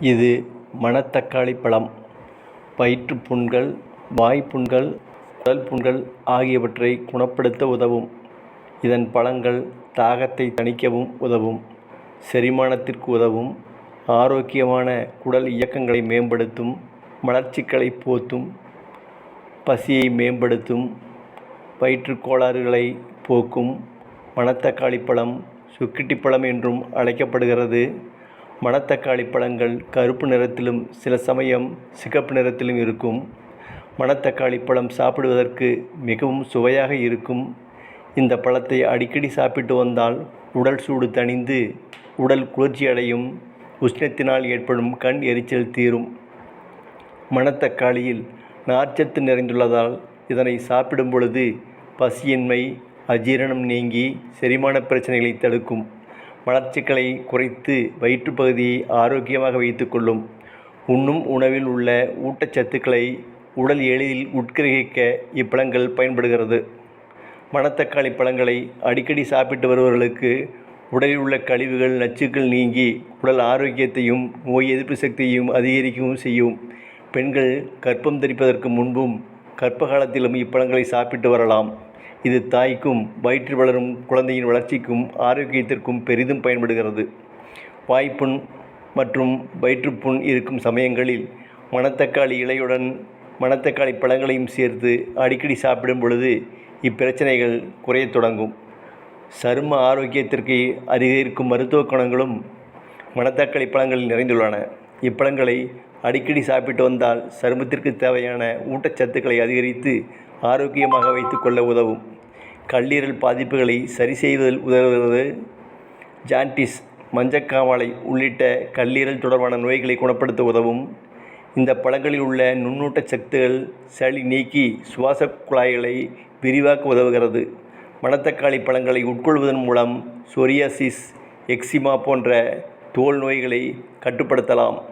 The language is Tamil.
இது மணத்தக்காளி பழம் வயிற்றுப்புண்கள் புண்கள் வாய்ப் புண்கள் குடல் புண்கள் ஆகியவற்றை குணப்படுத்த உதவும். இதன் பழங்கள் தாகத்தை தணிக்கவும் உதவும் செரிமானத்திற்கு உதவும் ஆரோக்கியமான குடல் இயக்கங்களை மேம்படுத்தும் மலச்சிக்கலை போத்தும் பசியை மேம்படுத்தும் வயிற்றுக்கோளாறுகளை போக்கும் மணத்தக்காளி பழம் சுக்கிட்டி பழம் என்றும் அழைக்கப்படுகிறது. மணத்தக்காளி பழங்கள் கருப்பு நிறத்திலும் சில சமயம் சிகப்பு நிறத்திலும் இருக்கும். மணத்தக்காளி பழம் சாப்பிடுவதற்கு மிகவும் சுவையாக இருக்கும். இந்த பழத்தை அடிக்கடி சாப்பிட்டு வந்தால் உடல் சூடு தணிந்து உடல் குளிர்ச்சியடையும் உஷ்ணத்தினால் ஏற்படும் கண் எரிச்சல் தீரும். மணத்தக்காளியில் நார்ச்சத்து நிறைந்துள்ளதால் இதனை சாப்பிடும் பொழுது பசியின்மை அஜீரணம் நீங்கி செரிமான பிரச்சனைகளை தடுக்கும். வளர்ச்சிகளை குறைத்து வயிற்றுப் பகுதியை ஆரோக்கியமாக வைத்துக்கொள்ளும் உண்ணும் உணவில் உள்ள ஊட்டச்சத்துக்களை உடல் எளிதில் உட்கிரகிக்க இப்பழங்கள் பயன்படுகிறது. மணத்தக்காளி பழங்களை அடிக்கடி சாப்பிட்டு வருபவர்களுக்கு உடலில் உள்ள கழிவுகள் நச்சுக்கள் நீங்கி உடல் ஆரோக்கியத்தையும் நோய் எதிர்ப்பு சக்தியையும் அதிகரிக்கவும் செய்யும். பெண்கள் கர்ப்பம் தரிப்பதற்கு முன்பும் கர்ப்ப காலத்திலும் இப்பழங்களை சாப்பிட்டு வரலாம். இது தாய்க்கும் வயிற்றில் வளரும் குழந்தையின் வளர்ச்சிக்கும் ஆரோக்கியத்திற்கும் பெரிதும் பயன்படுகிறது. வாய்ப்புண் மற்றும் வயிற்றுப்புண் இருக்கும் சமயங்களில் மணத்தக்காளி இலையுடன் மணத்தக்காளி பழங்களையும் சேர்த்து அடிக்கடி சாப்பிடும் பொழுது இப்பிரச்சனைகள் குறையத் தொடங்கும். சரும ஆரோக்கியத்திற்கு அதிகரிக்கும் மருத்துவ குணங்களும் மணத்தக்காளி பழங்களில் நிறைந்துள்ளன. இப்பழங்களை அடிக்கடி சாப்பிட்டு வந்தால் சருமத்திற்கு தேவையான ஊட்டச்சத்துக்களை அதிகரித்து ஆரோக்கியமாக வைத்துக்கொள்ள உதவும். கல்லீரல் பாதிப்புகளை சரி செய்வதில் உதவுகிறது. ஜாண்டிஸ் மஞ்சக்காமாலை உள்ளிட்ட கல்லீரல் தொடர்பான நோய்களை குணப்படுத்த உதவும். இந்த பழங்களில் உள்ள நுண்ணூட்ட சத்துகள் சளி நீக்கி சுவாச குழாய்களை விரிவாக்க உதவுகிறது. மணத்தக்காளி பழங்களை உட்கொள்வதன் மூலம் சொரியாசிஸ் எக்ஸிமா போன்ற தோல் நோய்களை கட்டுப்படுத்தலாம்.